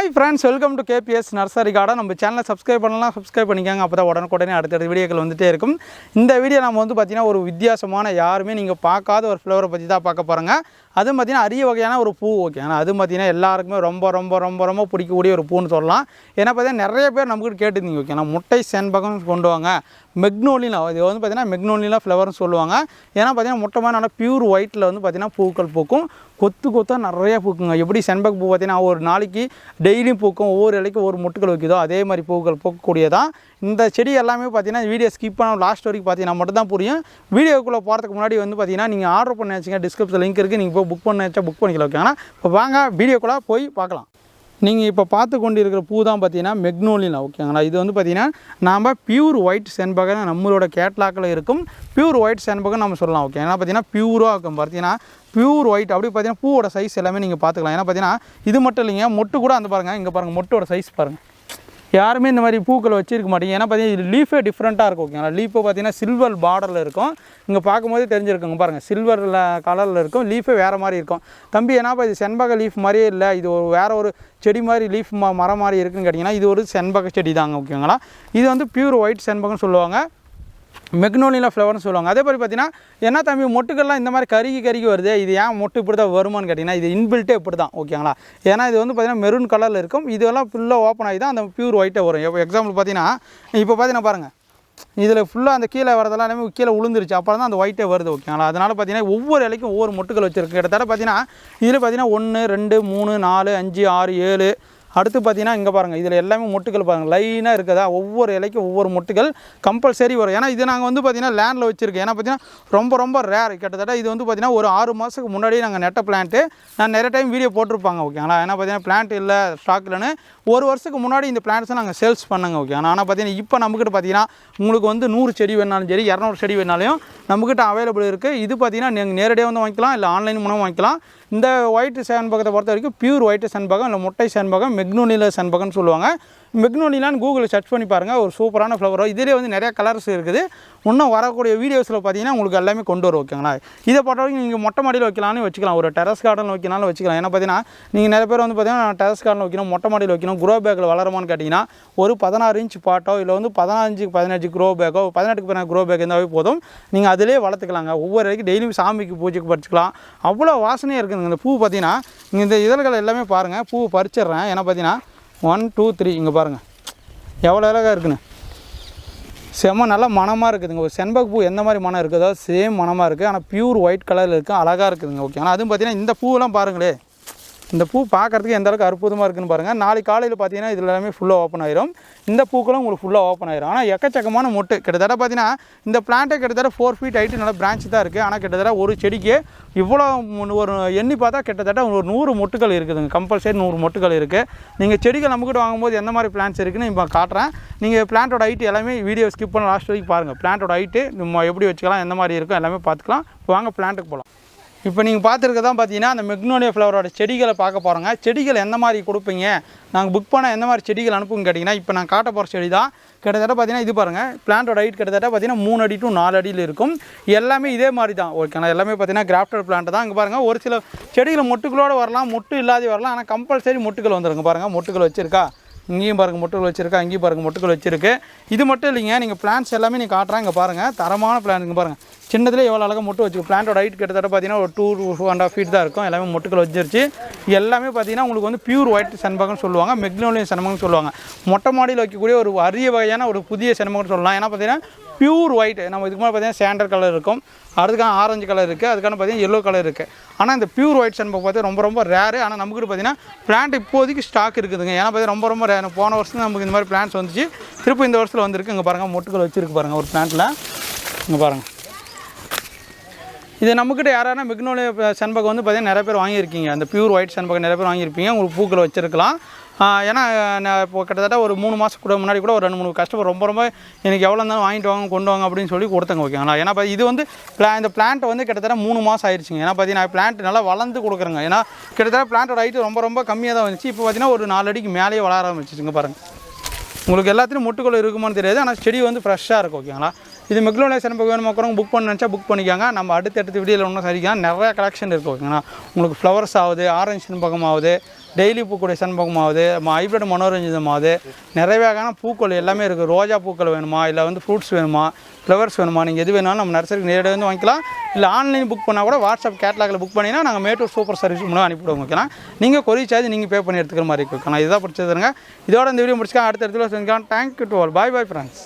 Hi friends welcome to KPS nursery garden நம்ம சேனலை subscribe பண்ணலாம் சப்ஸ்கிரைப் பண்ணிக்காங்க. அப்போ தான் உடனுக்குடனே அடுத்தடுத்த வீடியோக்கள் வந்துட்டே இருக்கும். இந்த வீடியோ நம்ம வந்து பார்த்திங்கன்னா ஒரு வித்தியாசமான யாருமே நீங்கள் பார்க்காத ஒரு ஃப்ளவரை பற்றி தான் பார்க்க போகிறாங்க அதுவும் பார்த்திங்கன்னா அரிய வகையான ஒரு பூ ஓகே ஆனால் அது பார்த்திங்கன்னா எல்லாருக்குமே ரொம்ப ரொம்ப ரொம்ப ரொம்ப பிடிக்கக்கூடிய ஒரு பூன்னு சொல்லலாம். ஏன்னா பார்த்தீங்கன்னா நிறைய பேர் நமக்கு கேட்டுருந்தீங்க ஓகே நான் முட்டை செண்பகம் கொண்டு வாங்க. மெக்னோலினா இது வந்து பார்த்திங்கன்னா மெக்னோலினா ஃப்ளவர்னு சொல்லுவாங்க. ஏன்னா பார்த்தீங்கன்னா முட்டை நல்லா பியூர் ஒயிட்டில் வந்து பார்த்திங்கன்னா பூக்கள் பூக்கும். கொத்து கொத்தாக நிறைய பூக்குங்க. எப்படி செண்பக பூ பார்த்தீங்கன்னா ஒரு நாளைக்கு டெய்லியும் பூக்கும் ஒவ்வொரு இலைக்கும் ஒவ்வொரு முட்டுகள் வைக்குதோ அதே மாதிரி பூக்கள் பூக்கக்கூடியதான். இந்த செடி எல்லாமே பார்த்தீங்கன்னா வீடியோ ஸ்கிப் பண்ண லாஸ்ட் வரைக்கும் பார்த்தீங்கன்னா மட்டும் தான் புரியும். வீடியோக்குள்ளே போகிறதுக்கு முன்னாடி வந்து பார்த்தீங்கன்னா நீங்கள் ஆர்டர் பண்ண வச்சுங்க டிஸ்கிரிப்ஷன் லிங்க் இருக்குது நீங்கள் போய் புக் பண்ண வச்சா புக் பண்ணிக்கலாம் ஓகேங்களா இப்போ வாங்க வீடியோக்குள்ளே போய் பார்க்கலாம். நீங்கள் இப்போ பார்த்து கொண்டு இருக்கிற பூ தான் பார்த்தீங்கன்னா மெக்னோலினா ஓகேங்களா இது வந்து பார்த்தீங்கன்னா நாம் பியூர் ஒயிட் செண்பகம் நம்மளோட கேட்லாக்கில் இருக்கும். பியூர் ஒயிட் செண்பகம் நம்ம சொல்லலாம் ஓகே ஏன்னா பார்த்தீங்கன்னா பியூராக இருக்கும். பார்த்தீங்கன்னா பியூர் ஒயிட் அப்படி பார்த்தீங்கன்னா பூவோட சைஸ் எல்லாமே நீங்கள் பார்த்துக்கலாம். ஏன்னா பார்த்தீங்கன்னா இது மட்டும் இல்லைங்க மொட்டு கூட அந்த பாருங்கள் இங்கே பாருங்கள் மொட்டோட சைஸ் பாருங்கள் யாருமே இந்த மாதிரி பூக்கள் வச்சிருக்க மாட்டீங்க. ஏன்னா பார்த்தீங்கன்னா இது லீஃபே டிஃப்ரெண்ட்டாக இருக்கும் ஓகேங்களா லீஃபை பார்த்தீங்கன்னா சில்வர் பார்டரில் இருக்கும். இங்கே பார்க்கும்போதே தெரிஞ்சிருக்குங்க பாருங்கள் சில்வரில் கலரில் இருக்கும். லீஃபே வேறு மாதிரி இருக்கும். தம்பி ஏன்னாப்பா இது செண்பக லீஃப் மாதிரியே இல்லை. இது ஒரு வேறு ஒரு செடி மாதிரி லீஃப் மரம் மாதிரி இருக்குன்னு கேட்டிங்கன்னா இது ஒரு செண்பக செடி தாங்க ஓகேங்களா இது வந்து பியூர் ஒயிட் செண்பகம்னு சொல்லுவாங்க. மெக்னோலினா ஃப்ளவர்னு சொல்லுவாங்க. அதே மாதிரி பார்த்தீங்கன்னா என்ன தம்பி மொட்டுக்கள்லாம் இந்த மாதிரி கருகி கருகி வருது இது ஏன் மொட்டு இப்படி தான் வருமான்னு கேட்டிங்கன்னா இது இன்பில்ட்டே இப்படி தான் ஓகேங்களா? ஏன்னா இது வந்து பார்த்தீங்கன்னா மெரூன் கலரில் இருக்கும். இதெல்லாம் ஃபுல்லாக ஓப்பன் ஆகி தான் அந்த பியூர் ஒயிட்டே வரும். இப்போ எக்ஸாம்பிள் பார்த்தீங்கன்னா இப்போ பார்த்தீங்கன்னா பாருங்கள் இதில் ஃபுல்லாக அந்த கீழே வரதெல்லாம் எல்லாமே கீழே விழுந்துருச்சு அப்புறம் தான் அந்த ஒயிட்டே வருது ஓகேங்களா? அதனால் பார்த்தீங்கன்னா ஒவ்வொரு இலைக்கும் ஒவ்வொரு மொட்டுக்கள் வச்சுருக்கு. கிட்டத்தட்ட பார்த்தீங்கன்னா இதில் பார்த்தீங்கன்னா ஒன்று ரெண்டு மூணு நாலு அஞ்சு ஆறு ஏழு அடுத்து பார்த்தீங்கன்னா இங்கே பாருங்கள் இதில் எல்லாமே முட்டுகள் பாருங்கள் லைனாக இருக்குதா? ஒவ்வொரு இலைக்கும் ஒவ்வொரு முட்டுகள் கம்பல்சரி வரும். ஏன்னா இது நாங்கள் வந்து பார்த்திங்கன்னா லேண்டில் வச்சுருக்கோம். ஏன்னா பார்த்தீங்கன்னா ரொம்ப ரொம்ப ரேர் கிட்டத்தட்ட இது வந்து பார்த்தீங்கன்னா ஒரு ஆறு மாதத்துக்கு முன்னாடியே நாங்கள் நெட்ட பிளான்ட்டு நான் நிறைய டைம் வீடியோ போட்டிருப்பாங்க ஓகேங்களா ஏன்னா பார்த்தீங்கன்னா பிளான்ட் இல்லை ஸ்டாக் இல்லைன்னு. ஒரு வருஷத்துக்கு முன்னாடி இந்த பிளான்ட்ஸை நாங்கள் சேல்ஸ் பண்ணாங்க ஓகே ஆனால் பார்த்தீங்கன்னா இப்போ நம்மக்கிட்ட பார்த்தீங்கன்னா உங்களுக்கு வந்து நூறு செடி வேணாலும் சரி இரநூறு செடி வேணாலும் நம்மக்கிட்ட அவைலபிள் இருக்குது இது பார்த்தீங்கன்னா நீங்கள் நேரடியாக வந்து வாங்கிக்கலாம் இல்லை ஆன்லைன் மூலம் வாங்கிக்கலாம். இந்த ஒயிட் செண்பகத்தை பொறுத்த வரைக்கும் பியூர் ஒயிட் செண்பகம் இல்லை முட்டை செண்பகம் மெக்னோனில செண்பகம்னு சொல்லுவாங்க. மெக்னோனிலான்னு கூகுளில் சர்ச் பண்ணி பாருங்கள் ஒரு சூப்பரான ஃப்ளவர் இதிலே வந்து நிறைய கலர்ஸ் இருக்குது. இன்னும் வரக்கூடிய வீடியோஸில் பார்த்தீங்கன்னா உங்களுக்கு எல்லாமே கொண்டு வரும் ஓகேங்களா இதை பொறுத்த வரைக்கும் நீங்கள் மொட்டை மாடியில் வைக்கலாம்னு வச்சுக்கலாம். ஒரு டெரஸ் கார்டன் வைக்கலாம்னு வச்சுக்கலாம். ஏன்னா பார்த்தீங்கன்னா நீங்கள் நிறைய பேர் வந்து பார்த்தீங்கன்னா டெரஸ் கார்டன் வைக்கணும் மொட்டை மாடியில் வைக்கணும் குரோ பேக்கில் வளருமான்னு கேட்டிங்கன்னா ஒரு பதினாறு இன்ச் பாட்டோ இல்லை வந்து பதினஞ்சு பதினஞ்சு குரோ பேக்கோ பதினெட்டுக்கு பதினாறு குரோ பேக் இருந்தாவே போதும். நீங்கள் அதிலே வளர்த்துக்கலாங்க. ஒவ்வொரு வரைக்கும் டெய்லியும் சாமிக்கு பூஜைக்கு பறிச்சுக்கலாம். அவ்வளோ வாசனையாக இருக்குதுங்க. இந்த பூ பார்த்தீங்கன்னா இந்த இதழ்கள் எல்லாமே பாருங்கள் பூ பறிச்சிடுறேன். ஏன்னா பார்த்தீங்கன்னா ஒன் டூ த்ரீ இங்கே பாருங்கள் எவ்வளோ அழகாக இருக்குன்னு. செம்ம நல்லா மனமாக இருக்குதுங்க. ஒரு செண்பக பூ எந்த மாதிரி மனம் இருக்குதோ சேம் மனமாக இருக்குது ஆனால் பியூர் ஒயிட் கலரில் இருக்குது அழகாக இருக்குதுங்க. ஓகே ஆனால் அதுவும் பார்த்தீங்கன்னா இந்த பூவெல்லாம் பாருங்களே. இந்த பூ பார்க்குறதுக்கு எந்த அளவுக்கு அற்புதமாக இருக்குன்னு பாருங்கள் நாளைக்கு காலையில் பார்த்தீங்கன்னா இதில் எல்லாமே ஃபுல்லாக ஓப்பன் ஆயிரும். இந்த பூக்களும் உங்களுக்கு ஃபுல்லாக ஓப்பன் ஆயிரும். ஆனால் எக்கச்சக்கமான மொட்டு. கிட்டத்தட்ட பார்த்தீங்கன்னா இந்த பிளான்ட்டை கிட்டத்தட்ட ஃபோர் ஃபீட் ஹைட்டு நல்ல பிரான்ச் தான் இருக்குது ஆனால் கிட்டத்தட்ட ஒரு செடிக்கு இவ்வளோ ஒரு எண்ணி பார்த்தா கிட்டத்தட்ட ஒரு நூறு மொட்டுகள் இருக்குதுங்க. கம்பல்சரி நூறு மொட்டுகள் இருக்குது நீங்கள் செடிகள் நம்மக்கிட்ட வாங்கும்போது எந்த மாதிரி பிளான்ஸ் இருக்குன்னு இப்போ காட்டுறேன். நீங்கள் பிளான்ட்டோட ஹைட்டு எல்லாமே வீடியோ ஸ்கிப் பண்ண லாஸ்ட் வரைக்கும் பாருங்கள் பிளான்ட்டோட ஹைட்டு நம்ம எப்படி வச்சுக்கலாம் எந்த மாதிரி இருக்கும் எல்லாமே பார்த்துக்கலாம். வாங்க பிளான்ட்டுக்கு போகலாம் இப்போ நீங்கள் பார்த்துருக்கதான் பார்த்தீங்கன்னா அந்த மெக்னோலியா ஃப்ளவரோட செடிகளை பார்க்க போகிறோங்க செடிகள் எந்த மாதிரி கொடுப்பீங்க? நாங்கள் புக் பண்ண எந்த மாதிரி செடிகள் அனுப்புங்க கேட்டிங்கன்னா இப்போ நான் காட்ட போகிற செடி தான். கிட்டத்தட்ட பார்த்தீங்கன்னா இது பாருங்கள் பிளான்ட்டோட ஹைட் கிட்டத்தட்ட பார்த்தீங்கன்னா மூணு அடி டு நாலு அடியில் இருக்கும். எல்லாமே இதே மாதிரி தான். ஓகேண்ணா எல்லாமே பார்த்தீங்கன்னா கிராஃப்டட் பிளான்ட் தான். இங்கே பாருங்கள் ஒரு சில செடிகள் மொட்டுகளோடு வரலாம் மொட்டு இல்லாத வரலாம். ஆனால் கம்பல்சரி மொட்டுகள் வந்துருங்க பாருங்கள் மொட்டுகள் வச்சுருக்கா? இங்கேயும் பாருங்கள் மொட்டுகள் வச்சுருக்கு அங்கேயும் பாருங்கள் மொட்டுகள் வச்சுருக்கு. இது மட்டும் இல்லைங்க நீங்கள் பிளான்ஸ் எல்லாமே நீங்கள் காட்டுறேன் இங்கே பாருங்கள் தரமான பிளான் இங்கே பாருங்கள் சின்னதுலேயே எவ்வளோ அழகாக மொட்டு வச்சுருக்கு. பிளான்ட்டோட ஹைட் கிட்டத்தட்ட பார்த்தீங்கன்னா ஒரு two two and half feet தான் இருக்கும். எல்லாமே மொட்டுக்கள் வச்சிருச்சு. எல்லாமே பார்த்தீங்கன்னா உங்களுக்கு வந்து பியூர் ஒயிட் செண்பகம்னு சொல்லுவாங்க மெக்னோலியம் செண்பகம்னு சொல்லுவாங்க. மொட்டை மாடியில் வைக்கக்கூடிய ஒரு அரிய வகையான ஒரு புதிய செண்பகம்னு சொல்லலாம். ஏன்னா பார்த்தீங்கன்னா பியூர் ஒயிட் நம்ம இதுக்கு மேலே பார்த்தீங்கன்னா சாண்டர் கலர் இருக்கும். அதுக்கான ஆரஞ்சு கலர் இருக்குது அதுக்கான பார்த்தீங்கன்னா எல்லோ கலர் இருக்குது ஆனால் இந்த பியூர் ஒயிட் செண்பகம் பார்த்து ரொம்ப ரொம்ப ரேரு ஆனால் நமக்கு பார்த்தீங்கன்னா பிளான்ட் இப்போதைக்கு ஸ்டாக் இருக்குதுங்க. ஏன்னா பார்த்தீங்கன்னா ரொம்ப ரொம்ப ரேர் போன வருஷம் நமக்கு இந்த மாதிரி பிளான்ஸ் வந்துச்சு. திருப்பி இந்த வருஷத்தில் வந்திருக்கு. இங்கே பாருங்கள் மொட்டுக்கள் வச்சுருக்கு பாருங்கள் ஒரு பிளான்ட்டில் இங்கே பாருங்கள் இது நம்மக்கிட்ட யாரானா மிக்னோலிய செண்பகம் வந்து பார்த்தீங்கன்னா நிறைய பேர் வாங்கியிருக்கீங்க. அந்த பியூர் ஒயிட் செண்பகம் நிறைய பேர் வாங்கியிருப்பீங்க. உங்களுக்கு பூக்கள் வச்சிருக்கலாம். ஏன்னா நான் இப்போ கிட்டத்தட்ட ஒரு மூணு மாதம் கூட முன்னாடி கூட ஒரு ரெண்டு மூணு கஸ்டமர் ரொம்ப ரொம்ப எனக்கு எவ்வளோ இருந்தாலும் வாங்கிட்டு வாங்க கொண்டு வாங்க அப்படின்னு சொல்லி கொடுத்தங்க ஓகேங்களா ஏன்னா பா- இது வந்து பிளா இந்த பிளான்ட் வந்து கிட்டத்தட்ட மூணு மாதம் ஆயிடுச்சுங்க ஏன்னா பார்த்தீங்கன்னா பிளான்ட் நல்லா வளர்ந்து கொடுக்குறேங்க. ஏன்னா கிட்டத்தட்ட பிளான்ட்டோட ஹைட்டு ரொம்ப ரொம்ப கம்மியாக தான் வந்துச்சு. இப்போ பார்த்தீங்கன்னா ஒரு நாலு அடிக்கு மேலேயே வளர ஆரம்பிச்சிச்சுங்க பாருங்கள் உங்களுக்கு எல்லாத்துலையும் முட்டுக்குள்ள இருக்குமான்னு தெரியாது. ஆனால் செடி வந்து ஃப்ரெஷ்ஷாக இருக்கும் ஓகேங்களா இது மெக்லோனியா சிறப்பு வேணும் மக்களும் புக் பண்ண நினச்சா புக் பண்ணிக்காங்க. நம்ம அடுத்தடுத்த வீடியோவில் ஒன்றும் சரிக்கலாம் நிறையா கலெக்ஷன் இருக்குது ஓகேங்களா உங்களுக்கு ஃப்ளவர்ஸ் ஆகுது ஆரஞ்சு சென்பகம் ஆகுது டெய்லி பூக்கூடிய சண்முகமாவது ஹைப்ரிட் மனோரஞ்சிதமாவது நிறைய வகையான பூக்கள் எல்லாமே இருக்குது ரோஜா பூக்கள் வேணுமா இல்லை வந்து ஃப்ரூட்ஸ் வேணுமா ஃப்ளவர்ஸ் வேணுமா நீங்கள் எது வேணாலும் நம்ம நர்சரிக்கு நேரடியாக வந்து வாங்கிக்கலாம். இல்லை ஆன்லைன் புக் பண்ணால் கூட வாட்ஸ்அப் கேட்லாகில் புக் பண்ணிங்கன்னா நாங்கள் மேட்டூர் சூப்பர் சர்வீஸ் மூலம் அனுப்பிவிடுவோம் ஓகேனா நீங்கள் கொரி சார்ஜ் நீங்கள் பே பண்ணி எடுத்துக்கிற மாதிரி இருக்கும் நான் இதுதான் பிடிச்சதுங்க இதோட இந்த வீடியோ முடிச்சுக்கலாம். அடுத்த இடத்துல செஞ்சுக்கலாம் thank you to all bye bye friends